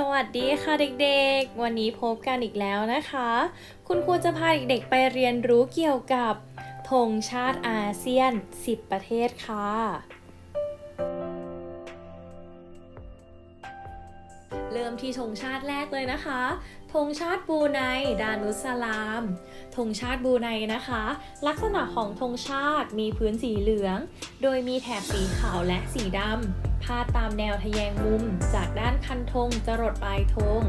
สวัสดีค่ะเด็กๆ วันนี้พบกันอีกแล้วนะคะ คุณครูจะพาเด็กๆไปเรียนรู้เกี่ยวกับธงชาติอาเซียน 10 ประเทศค่ะ เริ่มที่ธงชาติแรกเลยนะคะธงชาติบูไนดานุสลามธงชาติบูไนนะคะ ลักษณะของธงชาติมีพื้นสีเหลือง โดยมีแถบสีขาวและสีดำพาดตามแนวทะแยงมุม จากด้านคันธงจรดปลายธง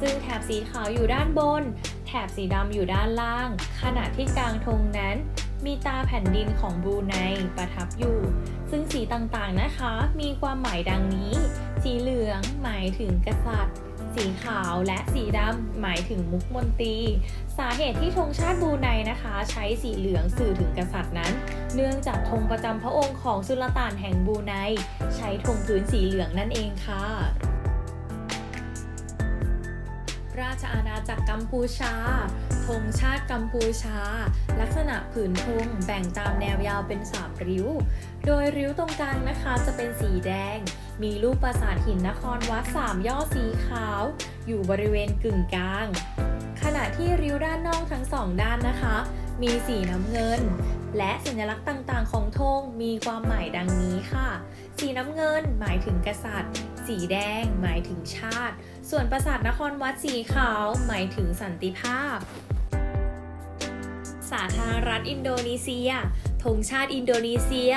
ซึ่งแถบสีขาวอยู่ด้านบน แถบสีดำอยู่ด้านล่าง ขณะที่กลางธงนั้น มีตาแผ่นดินของบรูไนประทับอยู่ ซึ่งสีต่างๆนะคะ มีความหมายดังนี้ สีเหลืองหมายถึงกษัตริย์ สีขาวและสีดำหมายถึงมุกมนตรี สาเหตุที่ธงชาติบรูไนนะคะ ใช้สีเหลืองสื่อถึงกษัตริย์นั้น เนื่องจากธงประจำพระองค์ของสุลต่านแห่งบรูไน ใช้ธงพื้นสีเหลืองนั่นเองค่ะ ราชอาณาจักรกัมพูชา ธงชาติกัมพูชา ลักษณะผืนธงแบ่งตามแนวยาวเป็นสามริ้ว โดยริ้วตรงกลางนะคะจะเป็นสีแดง มีรูปปราสาทหินนครวัดสามยอดสีขาว อยู่บริเวณกึ่งกลาง ขณะที่ริ้วด้านนอกทั้งสองด้านนะคะ มีสีน้ำเงิน และสัญลักษณ์ต่างๆ ของธงมีความหมายดังนี้ค่ะ สีน้ำเงินหมายถึงกษัตริย์ สีแดงหมายถึงชาติ ส่วนปราสาทนครวัดสีขาว หมายถึงสันติภาพ สาธารณรัฐอินโดนีเซียธงชาติอินโดนีเซีย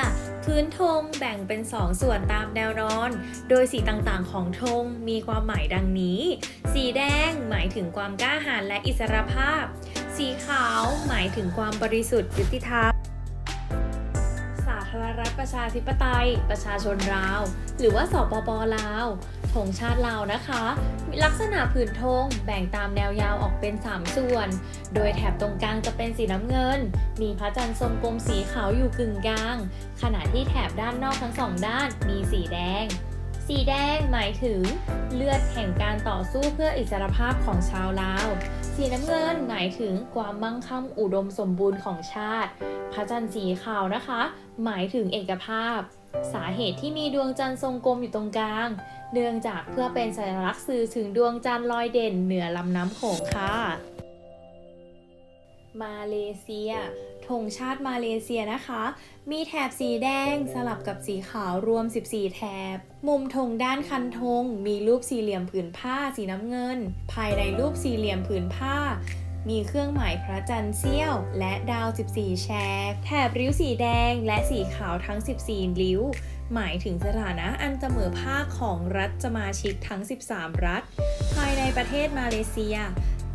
พื้นธงแบ่งเป็นสองส่วนตามแนวนอน โดยสีต่างๆของธงมีความหมายดังนี้ สีแดงหมายถึงความกล้าหาญและอิสรภาพ สีขาวหมายถึงความบริสุทธิ์ยุติธรรม ธารณรัฐประชาธิปไตย ประชาชนลาว หรือว่าสปปลาวธงชาติลาวนะคะมีลักษณะผืนธงแบ่งตามแนวยาวออกเป็น 3 ส่วน โดยแถบตรงกลางจะเป็นสีน้ำเงิน มีพระจันทร์ทรงกลมสีขาวอยู่กึ่งกลาง ขณะที่แถบด้านนอกทั้งสองด้านมีสีแดง สีแดงหมายถึงเลือดแห่งการต่อสู้เพื่ออิสรภาพของชาวลาว สีน้ำเงินหมายถึงความมั่งคั่งอุดมสมบูรณ์ของชาติ พระจันทร์สีขาวนะคะ หมายถึงเอกภาพ สาเหตุที่มีดวงจันทร์ทรงกลมอยู่ตรงกลาง เนื่องจากเพื่อเป็นสัญลักษณ์สื่อถึงดวงจันทร์ลอยเด่นเหนือลำน้ำโขงค่ะ มาเลเซีย ธงชาติมาเลเซียนะคะ มีแถบสีแดงสลับกับสีขาวรวม 14 แถบ มุมธงด้านคันธง มีรูปสี่เหลี่ยมผืนผ้าสีน้ำเงิน ภายในรูปสี่เหลี่ยมผืนผ้า มีเครื่องหมายพระจันทร์เสี้ยว และดาว 14 แฉกแถบริ้วสีแดงและสีขาวทั้ง 14 ริ้วหมายถึงสถานะอันเสมอภาคของรัฐสมาชิกทั้ง 13 รัฐ ภายในประเทศมาเลเซีย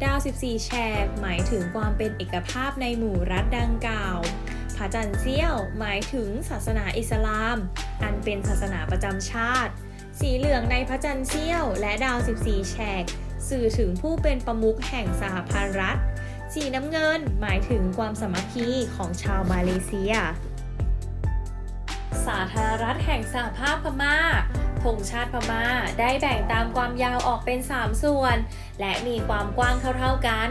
ดาว14แฉกหมายถึงความเป็นเอกภาพในหมู่รัฐดังกล่าวพระจันทร์เสี้ยว หมายถึงศาสนาอิสลาม อันเป็นศาสนาประจำชาติ สีเหลืองในพระจันทร์เสี้ยว และดาว 14 แฉก สื่อถึงผู้เป็นประมุขแห่งสหพันธรัฐ สีน้ำเงินหมายถึงความสามัคคีของชาวมาเลเซีย สาธารณรัฐแห่งสหภาพพม่าธงชาติพม่าได้แบ่งตามความยาวออกเป็น 3 ส่วน และมีความกว้างเท่าๆกัน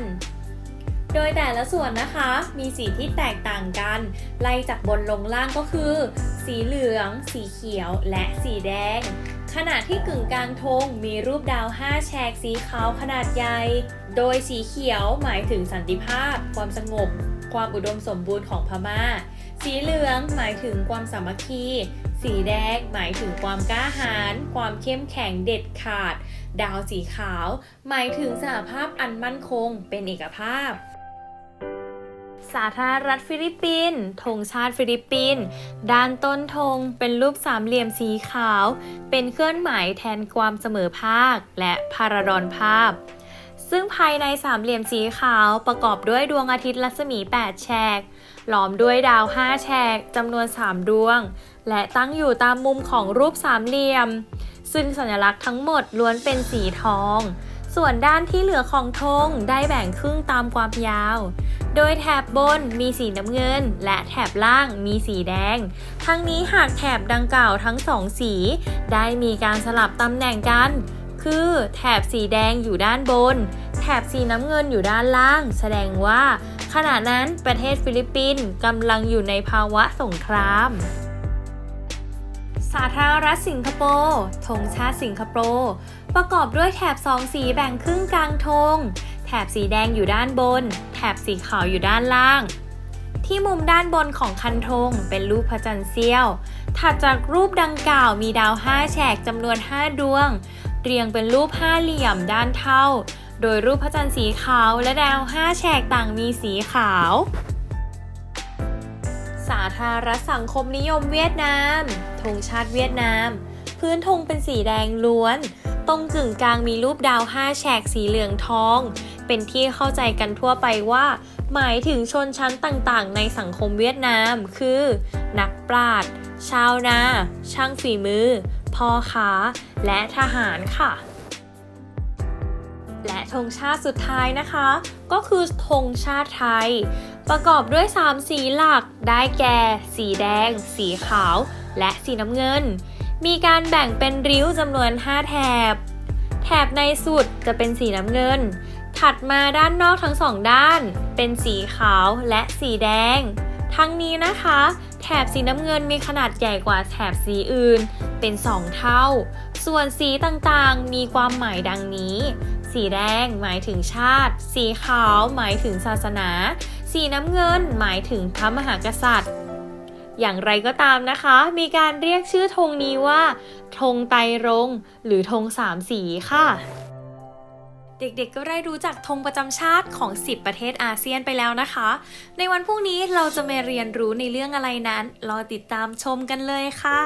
โดยแต่ละส่วนนะคะมีสีที่แตกต่างกัน ไล่จากบนลงล่างก็คือ สีเหลือง สีเขียว และสีแดง ขณะที่กึ่งกลางธงมีรูปดาว 5 แฉกสีขาวขนาดใหญ่ โดยสีเขียวหมายถึงสันติภาพ ความสงบ ความอุดมสมบูรณ์ของพม่า สีเหลืองหมายถึงความสามัคคี สีแดงหมายถึงความกล้าหาญ ความเข้มแข็งเด็ดขาด ดาวสีขาว หมายถึงสหภาพอันมั่นคง เป็นเอกภาพสาธารณรัฐฟิลิปปินส์ธงชาติฟิลิปปินส์ด้านต้นธงเป็นรูปสามเหลี่ยมสีขาว เป็นเครื่องหมายแทนความเสมอภาค และพาราดอนภาพ ซึ่งภายในสามเหลี่ยมสีขาวประกอบด้วยดวงอาทิตย์รัศมี 8 แฉก ล้อมด้วยดาว 5 แฉกจำนวน 3 ดวง และตั้งอยู่ตามมุมของรูปสามเหลี่ยม ซึ่งสัญลักษณ์ทั้งหมดล้วนเป็นสีทอง ส่วนด้านที่เหลือของธงได้แบ่งครึ่งตามความยาว โดยแถบบนมีสีน้ำเงิน และแถบล่างมีสีแดง ทั้งนี้หากแถบดังกล่าวทั้งสองสี ได้มีการสลับตำแหน่งกันคือแถบสีแดงอยู่ด้านบน แถบสีน้ำเงินอยู่ด้านล่าง แสดงว่า ขณะนั้นประเทศฟิลิปปินส์กำลังอยู่ในภาวะสงคราม สาธารณรัฐสิงคโปร์ธงชาติสิงคโปร์ประกอบด้วยแถบสองสีแบ่งครึ่งกลางธงแถบสีแดงอยู่ด้านบน แถบสีขาวอยู่ด้านล่าง ที่มุมด้านบนของคันธงเป็นรูปพระจันทร์เสี้ยว ถัดจากรูปดังกล่าวมีดาว 5 แฉกจำนวน 5 ดวง เรียงเป็นรูปห้าเหลี่ยมด้านเท่า โดยรูปพระจันทร์สีขาวและดาว5แฉกต่างมีสีขาว สาธารณสังคมนิยมเวียดนามธงชาติเวียดนาม พื้นธงเป็นสีแดงล้วน ตรงกึ่งกลางมีรูปดาว5แฉกสีเหลืองทอง เป็นที่เข้าใจกันทั่วไปว่า หมายถึงชนชั้นต่างๆ ในสังคมเวียดนาม คือ นักปราชญ์ชาวนา ช่างฝีมือ พ่อค้า และทหารค่ะ และธงชาติสุดท้ายนะคะ ก็คือธงชาติไทย ประกอบด้วย 3 สีหลัก ได้แก่ สีแดง สีขาว และสีน้ำเงิน มีการแบ่งเป็นริ้วจำนวน 5 แถบ แถบในสุดจะเป็นสีน้ำเงิน ถัดมาด้านนอกทั้งสองด้าน เป็นสีขาวและสีแดง ทั้งนี้นะคะ แถบสีน้ำเงินมีขนาดใหญ่กว่าแถบสีอื่น เป็น 2 เท่า ส่วนสีต่างๆ มีความหมายดังนี้ สีแดงหมายถึงชาติ สีขาวหมายถึงศาสนา สีน้ำเงินหมายถึงพระมหากษัตริย์ อย่างไรก็ตามนะคะ มีการเรียกชื่อธงนี้ว่าธงไตรรงค์หรือธงสามสีค่ะเด็กๆ ก็ได้รู้จักธงประจำชาติของ 10 ประเทศอาเซียนไปแล้วนะคะ ในวันพรุ่งนี้เราจะมาเรียนรู้ในเรื่องอะไรนั้น รอติดตามชมกันเลยค่ะ